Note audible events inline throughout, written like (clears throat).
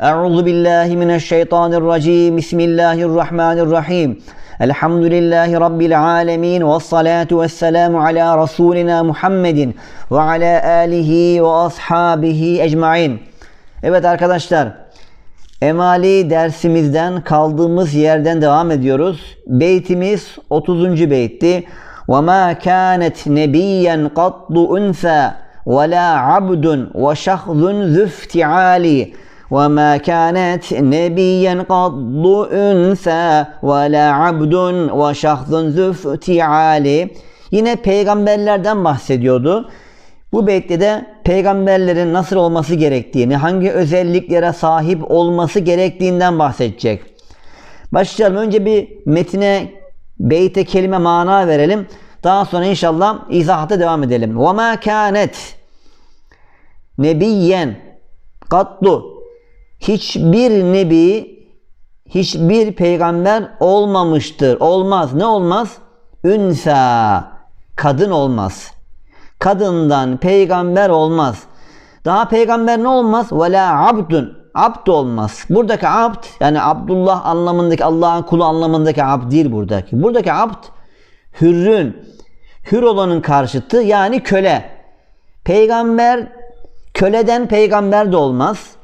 Euzu billahi mineşşeytanirracim. Bismillahirrahmanirrahim. Elhamdülillahi Rabbil alemin. Ve salatu ve selamu ala Resulina Muhammedin ve ala alihi ve ashabihi ecmain. Evet arkadaşlar. Emali dersimizden kaldığımız yerden devam ediyoruz. Beytimiz 30. beytti. وَمَا كَانَتْ نَبِيًّا قَطُّ اُنْثَى وَلَا عَبْدٌ وَشَخْذٌ ذُو افتعال وَمَا كَانَتْ نَبِيًّا قَطُّ اُنْثَى وَلَا عَبْدٌ وَشَخْذٌ ذُو افتعال Yine peygamberlerden bahsediyordu. Bu beytte de peygamberlerin nasıl olması gerektiğini, hangi özelliklere sahip olması gerektiğinden bahsedecek. Başlayalım. Önce bir metine, beyte kelime mana verelim. Daha sonra inşallah izahata devam edelim. وَمَا كَانَتْ Nebiyen katlu hiçbir nebi hiçbir peygamber olmamıştır. Olmaz. Ne olmaz? Ünsa kadın olmaz. Kadından peygamber olmaz. Daha peygamber ne olmaz? Ve la abdun. Abd olmaz. Buradaki abd yani Abdullah anlamındaki Allah'ın kulu anlamındaki abd değil buradaki. Buradaki abd hürrün. Hür olanın karşıtı yani köle. Peygamber köleden peygamber de olmaz.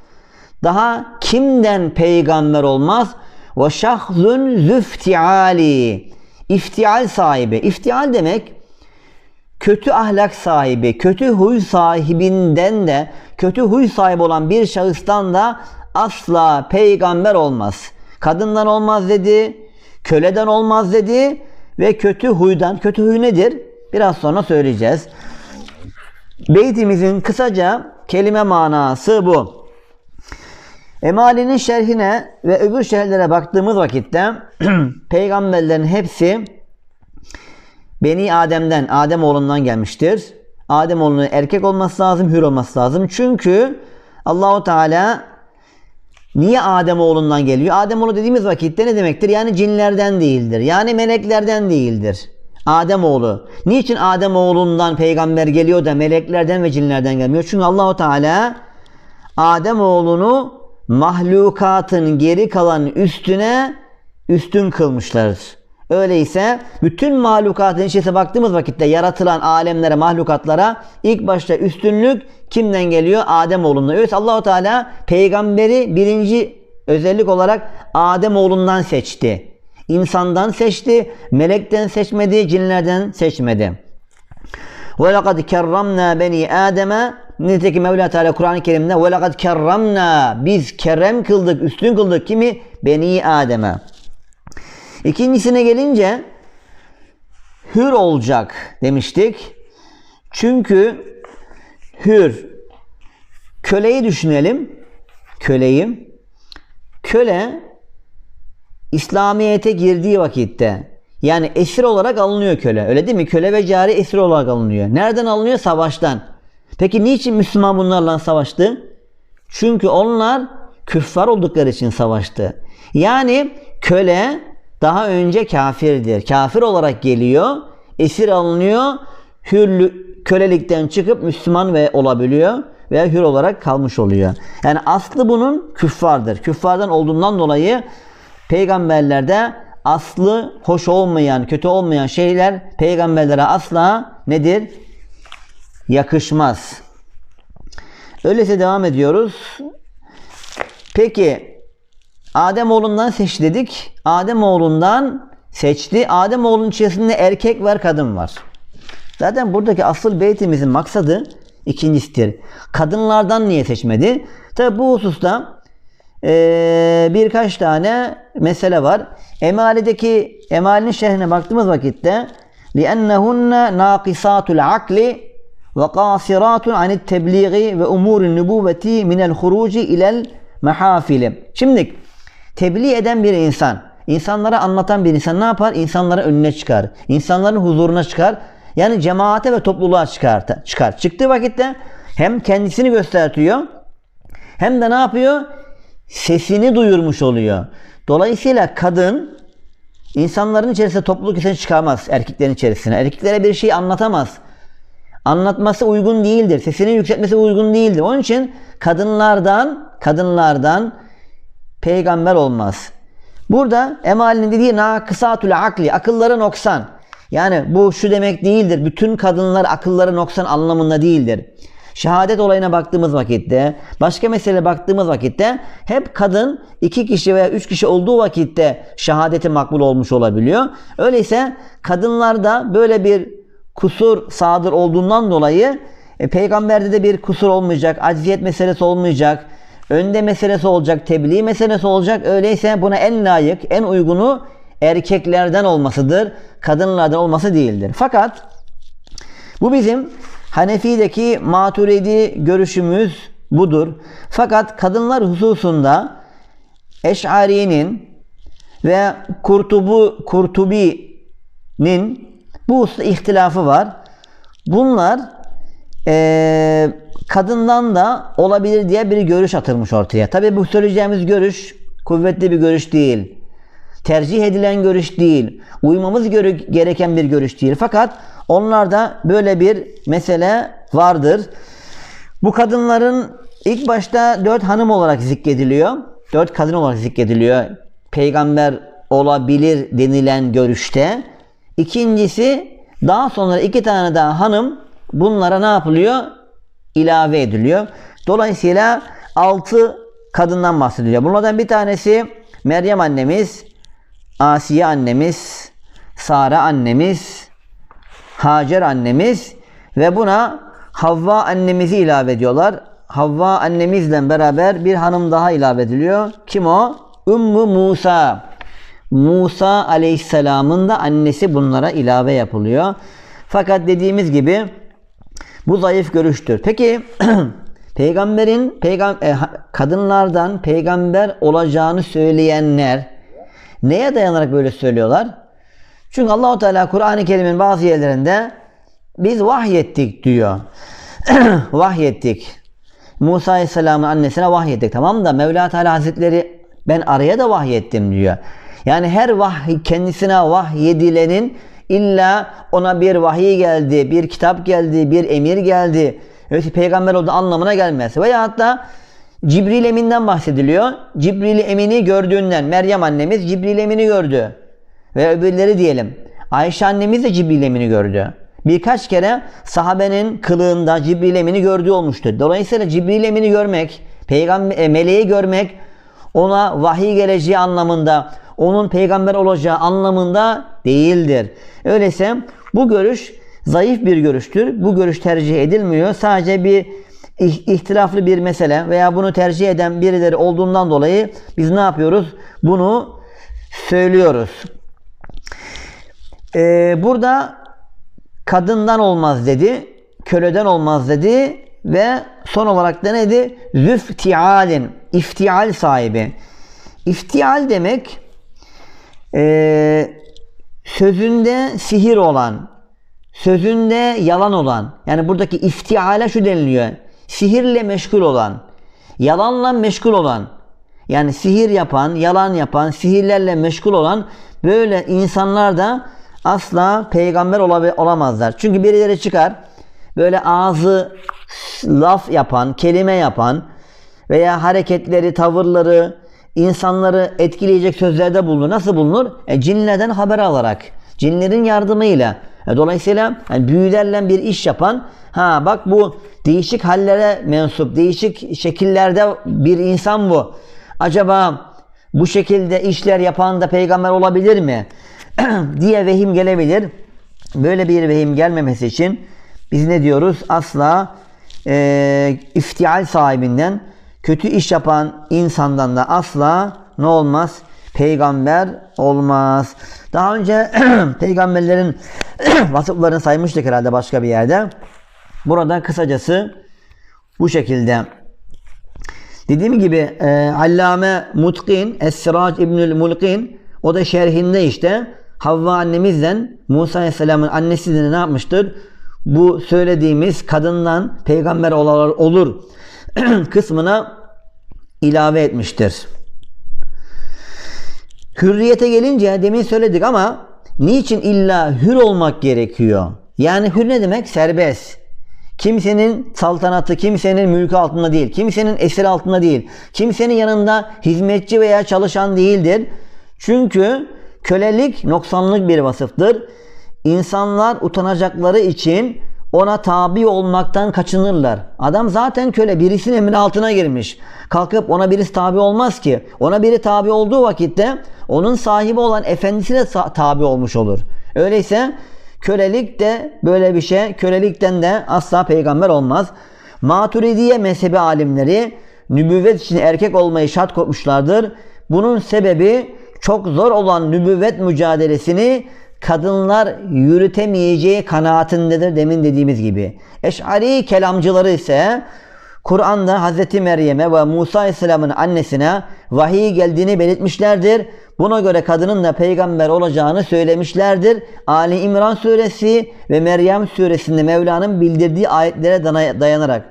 Daha kimden peygamber olmaz? Ve şahzun züftiali. İftial sahibi. İftial demek kötü ahlak sahibi, kötü huy sahibinden de kötü huy sahibi olan bir şahıstan da asla peygamber olmaz. Kadından olmaz dedi, köleden olmaz dedi ve kötü huydan, kötü huy nedir? Biraz sonra söyleyeceğiz. Beytimizin kısaca kelime manası bu. Emali'nin şerhine ve öbür şerhlere baktığımız vakitte (clears throat) peygamberlerin hepsi Beni Adem'den, Adem oğlundan gelmiştir. Adem oğlunun erkek olması lazım, hür olması lazım. Çünkü Allahu Teala niye Adem oğlundan geliyor? Adem oğlu dediğimiz vakitte ne demektir? Yani cinlerden değildir. Yani meleklerden değildir. Adem oğlu. Niçin Adem oğlundan peygamber geliyor da meleklerden ve cinlerden gelmiyor? Çünkü Allahu Teala Adem oğlunu mahlukatın geri kalan üstüne üstün kılmışlardır. Öyleyse bütün mahlukatın içerisine baktığımız vakitte yaratılan alemlere, mahlukatlara ilk başta üstünlük kimden geliyor? Adem oğlundan. Evet Allahu Teala peygamberi birinci özellik olarak Adem oğlundan seçti. İnsandan seçti, melekten seçmedi, cinlerden seçmedi. Ve lekad kerramna beni Nitekim Mevla Teala Kur'an-ı Kerim'de lekad kerramna biz kerem kıldık, üstün kıldık kimi? Beni Adem'e. İkincisine gelince hür olacak demiştik. Çünkü hür köleyi düşünelim. Köleyi. Köle İslamiyete girdiği vakitte yani esir olarak alınıyor köle. Öyle değil mi? Köle ve cari esir olarak alınıyor. Nereden alınıyor? Savaştan. Peki niçin Müslüman bunlarla savaştı? Çünkü onlar küffar oldukları için savaştı. Yani köle daha önce kafirdir. Kafir olarak geliyor, esir alınıyor, hürlü, kölelikten çıkıp Müslüman ve olabiliyor veya hür olarak kalmış oluyor. Yani aslı bunun küffardır. Küffardan olduğundan dolayı peygamberlerde aslı hoş olmayan, kötü olmayan şeyler peygamberlere asla nedir? Yakışmaz. Öyleyse devam ediyoruz. Peki Adem oğlundan seç dedik. Adem oğlundan seçti. Adem oğlunun içerisinde erkek var, kadın var. Zaten buradaki asıl beytimizin maksadı ikincisidir. Kadınlardan niye seçmedi? Tabi bu hususta ee, birkaç tane mesele var. Emalideki emalinin şehrine baktığımız vakitte لِأَنَّهُنَّ نَاقِسَاتُ الْعَقْلِ ve kasiratun anit tebliği ve umurun nübüvveti minel huruci ilel mehafili. Şimdi tebliğ eden bir insan, insanlara anlatan bir insan ne yapar? İnsanların önüne çıkar. İnsanların huzuruna çıkar. Yani cemaate ve topluluğa çıkar. çıkar. Çıktığı vakitte hem kendisini göstertiyor hem de ne yapıyor? Sesini duyurmuş oluyor. Dolayısıyla kadın insanların içerisinde topluluk içerisine çıkamaz erkeklerin içerisine. Erkeklere bir şey anlatamaz. Anlatması uygun değildir. Sesini yükseltmesi uygun değildir. Onun için kadınlardan kadınlardan peygamber olmaz. Burada emalinin dediği nakısatul akli, akılları noksan. Yani bu şu demek değildir. Bütün kadınlar akılları noksan anlamında değildir. Şehadet olayına baktığımız vakitte, başka mesele baktığımız vakitte hep kadın iki kişi veya üç kişi olduğu vakitte şehadeti makbul olmuş olabiliyor. Öyleyse kadınlarda böyle bir kusur sadır olduğundan dolayı e, peygamberde de bir kusur olmayacak, acziyet meselesi olmayacak, önde meselesi olacak, tebliğ meselesi olacak. Öyleyse buna en layık, en uygunu erkeklerden olmasıdır, kadınlardan olması değildir. Fakat bu bizim Hanefi'deki maturidi görüşümüz budur. Fakat kadınlar hususunda Eş'ari'nin ve Kurtubu Kurtubi'nin bu hususta ihtilafı var. Bunlar eee, kadından da olabilir diye bir görüş atılmış ortaya. Tabi bu söyleyeceğimiz görüş kuvvetli bir görüş değil. Tercih edilen görüş değil. Uymamız gereken bir görüş değil. Fakat onlarda böyle bir mesele vardır. Bu kadınların ilk başta dört hanım olarak zikrediliyor. Dört kadın olarak zikrediliyor. Peygamber olabilir denilen görüşte. İkincisi daha sonra iki tane daha hanım bunlara ne yapılıyor? İlave ediliyor. Dolayısıyla altı kadından bahsediliyor. Bunlardan bir tanesi Meryem annemiz, Asiye annemiz, Sara annemiz, Hacer annemiz ve buna Havva annemizi ilave ediyorlar. Havva annemizle beraber bir hanım daha ilave ediliyor. Kim o? Ümmü Musa. Musa aleyhisselamın da annesi bunlara ilave yapılıyor. Fakat dediğimiz gibi bu zayıf görüştür. Peki (clears throat) peygamberin peygam e, kadınlardan peygamber olacağını söyleyenler neye dayanarak böyle söylüyorlar? Çünkü Allahu Teala Kur'an-ı Kerim'in bazı yerlerinde biz vahyettik diyor. (clears throat) vahyettik. Musa Aleyhisselam'ın annesine vahyettik. Tamam da Mevla Teala Hazretleri ben araya da vahyettim diyor. Yani her vahiy kendisine vahyedilenin illa ona bir vahiy geldi, bir kitap geldi, bir emir geldi. Öyleyse peygamber olduğu anlamına gelmez. Veya hatta Cibril Emin'den bahsediliyor. Cibril Emin'i gördüğünden Meryem annemiz Cibril Emin'i gördü. Ve öbürleri diyelim. Ayşe annemiz de Cibril Emin'i gördü. Birkaç kere sahabenin kılığında Cibril Emin'i gördüğü olmuştu. Dolayısıyla Cibril Emin'i görmek, peygamber meleği görmek ona vahiy geleceği anlamında, onun peygamber olacağı anlamında değildir. Öyleyse bu görüş zayıf bir görüştür. Bu görüş tercih edilmiyor. Sadece bir ih- ihtilaflı bir mesele veya bunu tercih eden birileri olduğundan dolayı biz ne yapıyoruz? Bunu söylüyoruz. Ee, burada kadından olmaz dedi, köleden olmaz dedi ve son olarak da neydi? Züftialin, iftial sahibi. İftial demek eee, sözünde sihir olan, sözünde yalan olan. Yani buradaki iftiale şu deniliyor. Sihirle meşgul olan, yalanla meşgul olan. Yani sihir yapan, yalan yapan, sihirlerle meşgul olan böyle insanlar da asla peygamber olamazlar. Çünkü birileri çıkar böyle ağzı laf yapan, kelime yapan veya hareketleri, tavırları insanları etkileyecek sözlerde bulunur. Nasıl bulunur? E, cinlerden haber alarak, cinlerin yardımıyla. E, dolayısıyla yani büyülerle bir iş yapan, ha bak bu değişik hallere mensup, değişik şekillerde bir insan bu. Acaba bu şekilde işler yapan da peygamber olabilir mi? (clears throat) diye vehim gelebilir. Böyle bir vehim gelmemesi için biz ne diyoruz? Asla e, iftial sahibinden, kötü iş yapan insandan da asla ne olmaz? Peygamber olmaz. Daha önce (clears throat) peygamberlerin (clears throat) vasıflarını saymıştık herhalde başka bir yerde. Burada kısacası bu şekilde Dediğim gibi e, Allame Mutkin, Es-Sirac İbnül Mulkin o da şerhinde işte Havva annemizle Musa Aleyhisselam'ın annesi de ne yapmıştır? Bu söylediğimiz kadından peygamber olur, (clears throat) kısmına ilave etmiştir. Hürriyete gelince demin söyledik ama niçin illa hür olmak gerekiyor? Yani hür ne demek? Serbest. Kimsenin saltanatı, kimsenin mülkü altında değil. Kimsenin esir altında değil. Kimsenin yanında hizmetçi veya çalışan değildir. Çünkü kölelik noksanlık bir vasıftır. İnsanlar utanacakları için ona tabi olmaktan kaçınırlar. Adam zaten köle, birisinin emri altına girmiş. Kalkıp ona birisi tabi olmaz ki. Ona biri tabi olduğu vakitte onun sahibi olan efendisi de tabi olmuş olur. Öyleyse kölelik de böyle bir şey. Kölelikten de asla peygamber olmaz. Maturidiye mezhebi alimleri nübüvvet için erkek olmayı şart koymuşlardır. Bunun sebebi çok zor olan nübüvvet mücadelesini kadınlar yürütemeyeceği kanaatindedir demin dediğimiz gibi. Eş'ari kelamcıları ise Kur'an'da Hz. Meryem'e ve Musa Aleyhisselam'ın annesine vahiy geldiğini belirtmişlerdir. Buna göre kadının da peygamber olacağını söylemişlerdir. Ali İmran suresi ve Meryem suresinde Mevla'nın bildirdiği ayetlere dayanarak.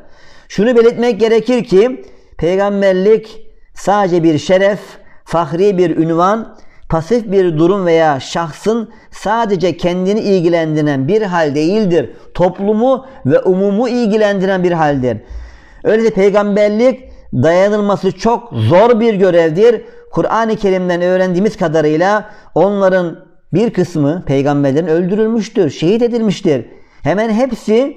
Şunu belirtmek gerekir ki peygamberlik sadece bir şeref, fahri bir ünvan, pasif bir durum veya şahsın sadece kendini ilgilendiren bir hal değildir. Toplumu ve umumu ilgilendiren bir haldir. Öyleyse peygamberlik dayanılması çok zor bir görevdir. Kur'an-ı Kerim'den öğrendiğimiz kadarıyla onların bir kısmı peygamberlerin öldürülmüştür, şehit edilmiştir. Hemen hepsi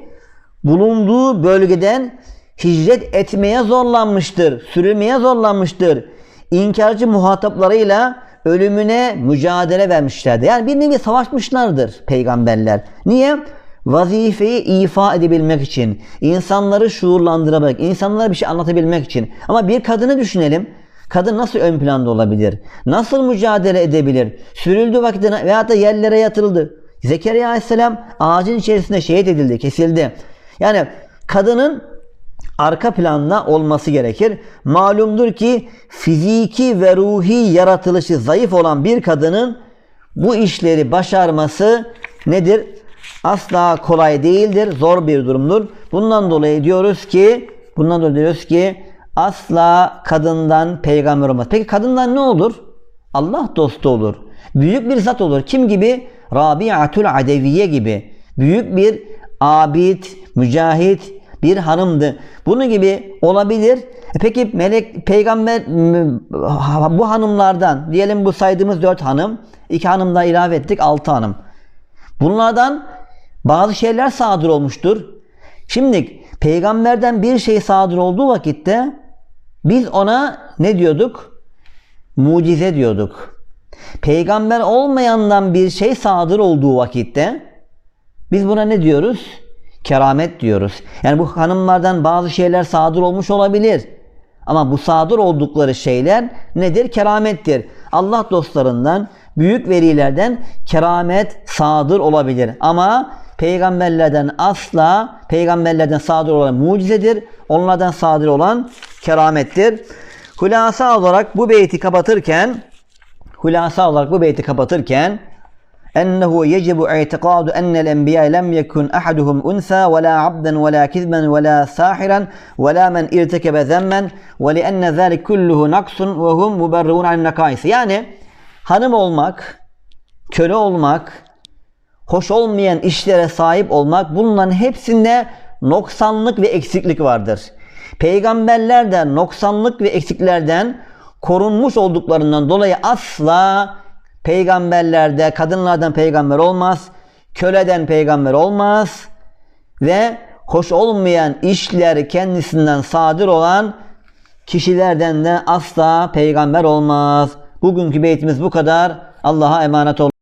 bulunduğu bölgeden hicret etmeye zorlanmıştır, sürülmeye zorlanmıştır. İnkarcı muhataplarıyla ölümüne mücadele vermişlerdir. Yani bir nevi savaşmışlardır peygamberler. Niye? Vazifeyi ifa edebilmek için, insanları şuurlandırabilmek, insanlara bir şey anlatabilmek için. Ama bir kadını düşünelim. Kadın nasıl ön planda olabilir? Nasıl mücadele edebilir? Sürüldü vakitine veyahut da yerlere yatırıldı. Zekeriya Aleyhisselam ağacın içerisinde şehit edildi, kesildi. Yani kadının arka planda olması gerekir. Malumdur ki fiziki ve ruhi yaratılışı zayıf olan bir kadının bu işleri başarması nedir? Asla kolay değildir. Zor bir durumdur. Bundan dolayı diyoruz ki bundan dolayı diyoruz ki asla kadından peygamber olmaz. Peki kadından ne olur? Allah dostu olur. Büyük bir zat olur. Kim gibi? Rabi'atul Adeviye gibi. Büyük bir abid, mücahit, bir hanımdı. Bunu gibi olabilir. E peki melek peygamber bu hanımlardan diyelim bu saydığımız dört hanım, iki hanım da ilave ettik altı hanım. Bunlardan bazı şeyler sadır olmuştur. Şimdi peygamberden bir şey sadır olduğu vakitte biz ona ne diyorduk? Mucize diyorduk. Peygamber olmayandan bir şey sadır olduğu vakitte biz buna ne diyoruz? Keramet diyoruz. Yani bu hanımlardan bazı şeyler sadır olmuş olabilir. Ama bu sadır oldukları şeyler nedir? Keramettir. Allah dostlarından, büyük velilerden keramet sadır olabilir. Ama peygamberlerden asla, peygamberlerden sadır olan mucizedir. Onlardan sadır olan keramettir. Hulasa olarak bu beyti kapatırken hulasa olarak bu beyti kapatırken ennehu yecibu i'tikadu ennel enbiya lem yekun ahaduhum unsa ve la abden ve la kizmen ve la sahiran ve la men irtekebe zemmen ve li enne zâlik kulluhu naksun ve hum muberrun an hanım olmak, köle olmak, hoş olmayan işlere sahip olmak bunların hepsinde noksanlık ve eksiklik vardır. Peygamberler de noksanlık ve eksiklerden korunmuş olduklarından dolayı asla peygamberlerde kadınlardan peygamber olmaz, köleden peygamber olmaz ve hoş olmayan işler kendisinden sadır olan kişilerden de asla peygamber olmaz. Bugünkü beytimiz bu kadar. Allah'a emanet olun.